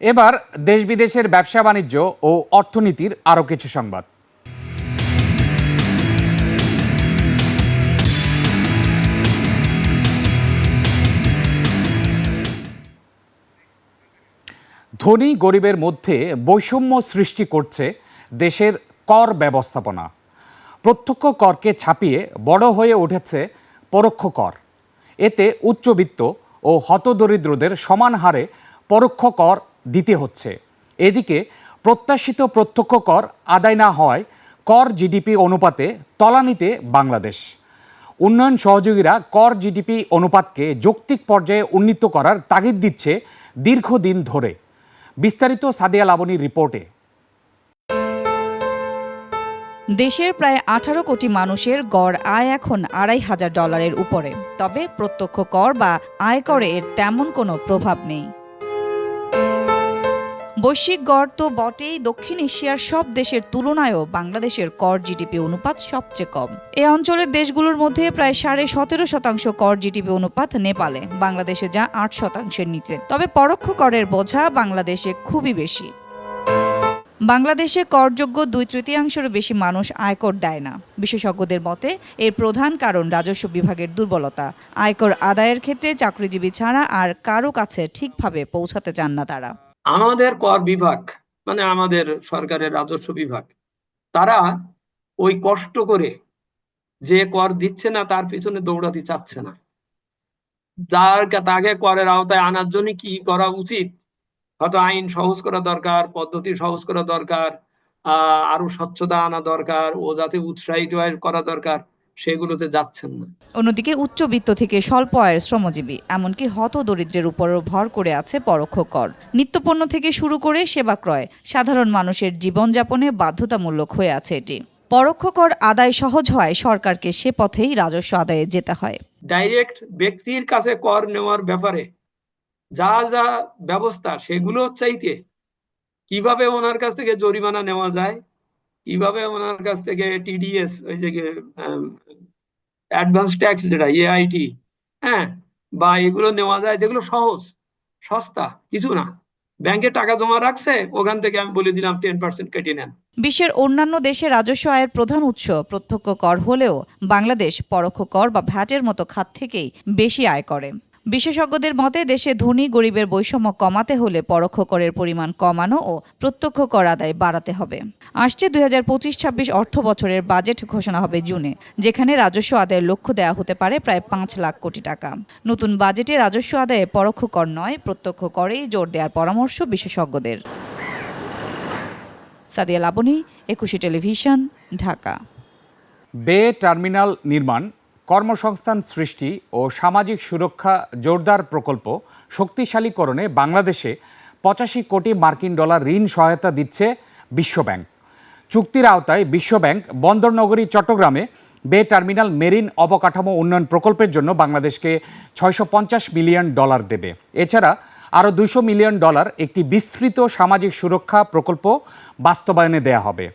এবার দেশ বিদেশের ব্যবসা বাণিজ্য ও অর্থনীতির আরও কিছু সংবাদ। ধনী গরিবের মধ্যে বৈষম্য সৃষ্টি করছে দেশের কর ব্যবস্থাপনা। প্রত্যক্ষ করকে ছাপিয়ে বড় হয়ে উঠেছে পরোক্ষ কর। এতে উচ্চবিত্ত ও হতদরিদ্রদের সমান হারে পরোক্ষ কর দিতে হচ্ছে। এদিকে প্রত্যাশিত প্রত্যক্ষ কর আদায় না হওয়ায় কর জিডিপি অনুপাতে তলানিতে বাংলাদেশ। উন্নয়ন সহযোগীরা কর জিডিপি অনুপাতকে যৌক্তিক পর্যায়ে উন্নীত করার তাগিদ দিচ্ছে দীর্ঘদিন ধরে। বিস্তারিত সাদিয়া লাবণীর রিপোর্টে। দেশের প্রায় আঠারো কোটি মানুষের গড় আয় এখন আড়াই হাজার ডলারের উপরে। তবে প্রত্যক্ষ কর বা আয়করে এর তেমন কোনো প্রভাব নেই। বৈশ্বিক গড় তো বটেই, দক্ষিণ এশিয়ার সব দেশের তুলনায়ও বাংলাদেশের কর জিডিপি অনুপাত সবচেয়ে কম। এ অঞ্চলের দেশগুলোর মধ্যে প্রায় সাড়ে সতেরো শতাংশ কর জিডিপি অনুপাত নেপালে, বাংলাদেশে যা আট শতাংশের নিচে। তবে পরোক্ষ করের বোঝা বাংলাদেশে খুবই বেশি। বাংলাদেশে করযোগ্য দুই তৃতীয়াংশেরও বেশি মানুষ আয়কর দেয় না। বিশেষজ্ঞদের মতে, এর প্রধান কারণ রাজস্ব বিভাগের দুর্বলতা। আয়কর আদায়ের ক্ষেত্রে চাকরিজীবী ছাড়া আর কারও কাছে ঠিকভাবে পৌঁছাতে চান না তারা। আমাদের কর বিভাগ মানে আমাদের সরকারের রাজস্ব বিভাগ, তারা ওই কষ্ট করে যে কর দিচ্ছে না, তার পিছনে দৌড়াতে চাচ্ছে না। যার তাকে করের আওতায় আনার জন্য কি করা উচিত? হয়তো আইন সহজ করা দরকার, পদ্ধতি সহজ করা দরকার আহ আরও স্বচ্ছতা আনা দরকার, ও যাতে উৎসাহিত করা দরকার। সেগুলোতে যাচ্ছেন না। অন্যদিকে উচ্চবিত্ত থেকে স্বল্প আয়ের শ্রমজীবী এমনকি হত দরিদ্রের উপরও ভর করে আছে পরোক্ষ কর। নিত্যপণ্য থেকে শুরু করে সেবা ক্রয় সাধারণ মানুষের জীবনযাপনে বাধ্যতামূলক হয়ে আছে এটি। পরোক্ষ কর আদায় সহজ হওয়ায় সরকারকে সে পথেই রাজস্ব আদায়ে যেতে হয়। ডাইরেক্ট ব্যক্তির কাছে কর নেওয়ার ব্যাপারে যা যা ব্যবস্থা সেগুলো চাইতে কীভাবে ওনার কাছ থেকে জরিমানা নেওয়া যায় কীভাবে ওনার কাছ থেকে টিডিএস ওই যে অ্যাডভান্স ট্যাক্স যেটা এআইটি হ্যাঁ বা এগুলো নেওয়া যায়, যেগুলো সহজ, সস্তা, কিছু না। ব্যাংকে টাকা জমা রাখছে, ওখান থেকে আমি বলে দিলাম টেন পার্সেন্ট কেটে নেন। বিশ্বের অন্যান্য দেশে রাজস্ব আয়ের প্রধান উৎস প্রত্যক্ষ কর হলেও বাংলাদেশ পরোক্ষ কর বা ভ্যাটের মতো খাত থেকেই বেশি আয় করে। বিশেষজ্ঞদের মতে, দেশে ধনী গরিবের বৈষম্য কমাতে হলে পরোক্ষ করের পরিমাণ কমানো ও প্রত্যক্ষ কর আদায় বাড়াতে হবে। আসছে দুই হাজার পঁচিশ ছাব্বিশ অর্থ বছরের বাজেট ঘোষণা হবে জুনে, যেখানে রাজস্ব আদায়ের লক্ষ্য দেওয়া হতে পারে প্রায় পাঁচ লাখ কোটি টাকা। নতুন বাজেটে রাজস্ব আদায়ে পরোক্ষ কর নয়, প্রত্যক্ষ করেই জোর দেওয়ার পরামর্শ বিশেষজ্ঞদের। সাদিয়া লাবণী একুশে টেলিভিশন, ঢাকা। বে টার্মিনাল নির্মাণ কর্মসংস্থান সৃষ্টি ও সামাজিক সুরক্ষা জোরদার প্রকল্প শক্তিশালীকরণে বাংলাদেশে পঁচাশি কোটি মার্কিন ডলার ঋণ সহায়তা দিচ্ছে বিশ্বব্যাংক। চুক্তির আওতায় বিশ্বব্যাংক বন্দরনগরী, চট্টগ্রামে বে টার্মিনাল মেরিন অবকাঠামো উন্নয়ন প্রকল্পের জন্য বাংলাদেশকে ছয়শো পঞ্চাশ মিলিয়ন ডলার দেবে। এছাড়া আরও দুশো মিলিয়ন ডলার একটি বিস্তৃত সামাজিক সুরক্ষা প্রকল্প বাস্তবায়নে দেয়া হবে।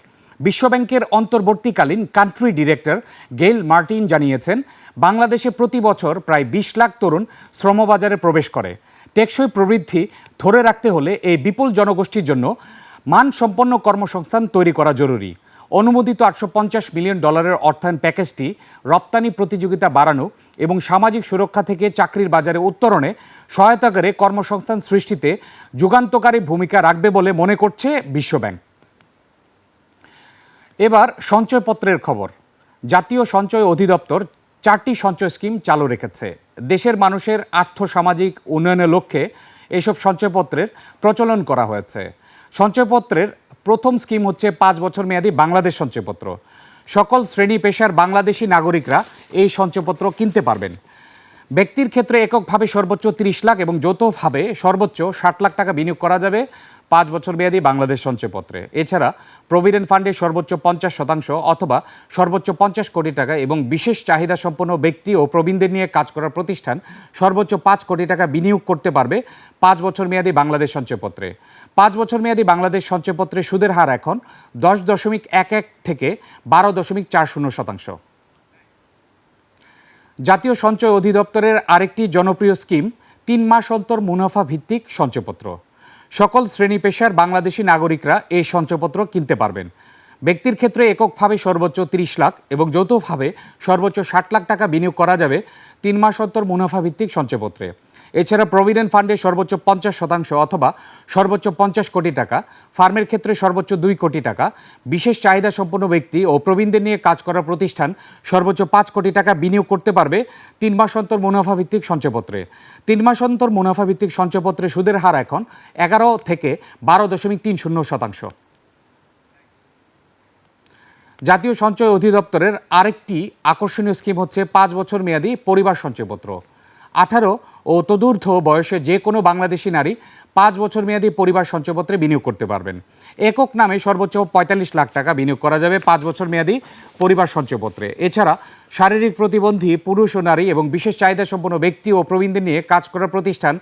বিশ্বব্যাংকের অন্তর্বর্তীকালীন কান্ট্রি ডিরেক্টর গেইল মার্টিন জানিয়েছেন, বাংলাদেশে প্রতি বছর প্রায় বিশ লাখ তরুণ শ্রমবাজারে প্রবেশ করে। টেকসই প্রবৃদ্ধি ধরে রাখতে হলে এই বিপুল জনগোষ্ঠীর জন্য মানসম্পন্ন কর্মসংস্থান তৈরি করা জরুরি। অনুমোদিত আটশো পঞ্চাশ মিলিয়ন ডলারের অর্থায়ন প্যাকেজটি রপ্তানি প্রতিযোগিতা বাড়ানো এবং সামাজিক সুরক্ষা থেকে চাকরির বাজারে উত্তরণে সহায়তা করে কর্মসংস্থান সৃষ্টিতে যুগান্তকারী ভূমিকা রাখবে বলে মনে করছে বিশ্বব্যাংক। এবার সঞ্চয়পত্রের খবর। জাতীয় সঞ্চয় অধিদপ্তর চারটি সঞ্চয় স্কিম চালু রেখেছে। দেশের মানুষের আর্থসামাজিক উন্নয়নের লক্ষ্যে এসব সঞ্চয়পত্রের প্রচলন করা হয়েছে। সঞ্চয়পত্রের প্রথম স্কিম হচ্ছে পাঁচ বছর মেয়াদী বাংলাদেশ সঞ্চয়পত্র। সকল শ্রেণি পেশার বাংলাদেশি নাগরিকরা এই সঞ্চয়পত্র কিনতে পারবেন। ব্যক্তির ক্ষেত্রে এককভাবে সর্বোচ্চ তিরিশ লাখ এবং যৌথভাবে সর্বোচ্চ ষাট লাখ টাকা বিনিয়োগ করা যাবে। পাঁচ বছর মেয়াদী বাংলাদেশ সঞ্চয়পত্রে। এছাড়া প্রভিডেন্ট ফান্ডে সর্বোচ্চ পঞ্চাশ শতাংশ অথবা সর্বোচ্চ পঞ্চাশ কোটি টাকা এবং বিশেষ চাহিদা সম্পন্ন ব্যক্তি ও প্রবীণদের নিয়ে কাজ করার প্রতিষ্ঠান সর্বোচ্চ পাঁচ কোটি টাকা বিনিয়োগ করতে পারবে পাঁচ বছর মেয়াদী বাংলাদেশ সঞ্চয়পত্রে। পাঁচ বছর মেয়াদী বাংলাদেশ সঞ্চয়পত্রে সুদের হার এখন দশ দশমিক এক এক থেকে বারো দশমিক চার শূন্য শতাংশ। জাতীয় সঞ্চয় অধিদপ্তরের আরেকটি জনপ্রিয় স্কিম তিন মাস অন্তর মুনাফা ভিত্তিক সঞ্চয়পত্র। সকল শ্রেণি পেশার বাংলাদেশি নাগরিকরা এই সঞ্চয়পত্র কিনতে পারবেন। ব্যক্তির ক্ষেত্রে এককভাবে সর্বোচ্চ তিরিশ লাখ এবং যৌথভাবে সর্বোচ্চ ষাট লাখ টাকা বিনিয়োগ করা যাবে তিন মাস অন্তর মুনাফা ভিত্তিক সঞ্চয়পত্রে। এছাড়া প্রভিডেন্ট ফান্ডে সর্বোচ্চ পঞ্চাশ শতাংশ অথবা সর্বোচ্চ পঞ্চাশ কোটি টাকা, ফার্মের ক্ষেত্রে সর্বোচ্চ দুই কোটি টাকা, বিশেষ চাহিদা সম্পন্ন ব্যক্তি ও প্রবীণদের নিয়ে কাজ করা প্রতিষ্ঠান সর্বোচ্চ পাঁচ কোটি টাকা বিনিয়োগ করতে পারবে তিন মাস অন্তর মুনাফা ভিত্তিক সঞ্চয়পত্রে। তিন মাস অন্তর মুনাফা ভিত্তিক সঞ্চয়পত্রে সুদের হার এখন এগারো থেকে বারো দশমিক তিন শূন্য শতাংশ। জাতীয় সঞ্চয় অধিদপ্তরের আরেকটি আকর্ষণীয় স্কিম হচ্ছে পাঁচ বছর মেয়াদী পরিবার সঞ্চয়পত্র। আঠারো ও তদূর্ধ্ব বয়সে যে কোনো বাংলাদেশি নারী পাঁচ বছর মেয়াদী পরিবার সঞ্চয়পত্রে বিনিয়োগ করতে পারবেন। একক নামে সর্বোচ্চ পঁয়তাল্লিশ লাখ টাকা বিনিয়োগ করা যাবে পাঁচ বছর মেয়াদী পরিবার সঞ্চয়পত্রে। এছাড়া শারীরিক প্রতিবন্ধী পুরুষ ও নারী এবং বিশেষ চাহিদা সম্পন্ন ব্যক্তি ও প্রবীণদের নিয়ে কাজ করার প্রতিষ্ঠান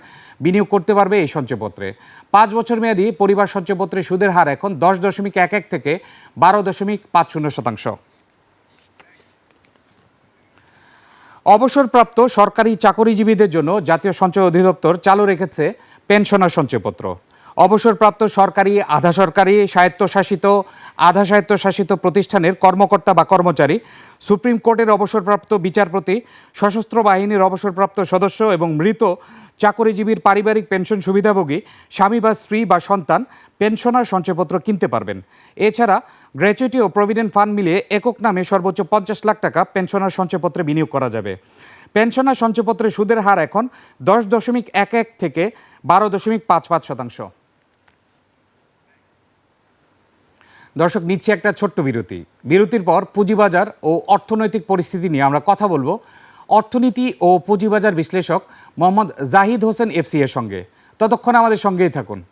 বিনিয়োগ করতে পারবে এই সঞ্চয়পত্রে। পাঁচ বছর মেয়াদী পরিবার সঞ্চয়পত্রে সুদের হার এখন দশ দশমিক এক এক থেকে বারো দশমিক পাঁচ শূন্য শতাংশ। অবসরপ্রাপ্ত সরকারি চাকরিজীবীদের জন্য জাতীয় সঞ্চয় অধিদপ্তর চালু রেখেছে পেনশনার সঞ্চয়পত্র। অবসরপ্রাপ্ত সরকারি, আধা সরকারি, স্বায়ত্তশাসিত, আধা স্বায়ত্তশাসিত প্রতিষ্ঠানের কর্মকর্তা বা কর্মচারী, সুপ্রিম কোর্টের অবসরপ্রাপ্ত বিচারপতি, সশস্ত্র বাহিনীর অবসরপ্রাপ্ত সদস্য এবং মৃত চাকরিজীবীর পারিবারিক পেনশন সুবিধাভোগী, স্বামী বা স্ত্রী বা সন্তান পেনশনার সঞ্চয়পত্র কিনতে পারবেন। এছাড়া গ্র্যাচুইটি ও প্রভিডেন্ট ফান্ড মিলিয়ে একক নামে সর্বোচ্চ পঞ্চাশ লাখ টাকা পেনশনার সঞ্চয়পত্রে বিনিয়োগ করা যাবে। পেনশনার সঞ্চয়পত্রের সুদের হার এখন দশ দশমিক এক এক থেকে বারো দশমিক পাঁচ পাঁচ শতাংশ। দর্শক, নিচ্ছে একটা ছোট্ট বিরতি। বিরতির পর পুঁজিবাজার ও অর্থনৈতিক পরিস্থিতি নিয়ে আমরা কথা বলব। অর্থনীতি ও পুঁজিবাজার বিশ্লেষক মোহাম্মদ জাহিদ হোসেন এফসি এর সঙ্গে। ততক্ষণ আমাদের সঙ্গেই থাকুন।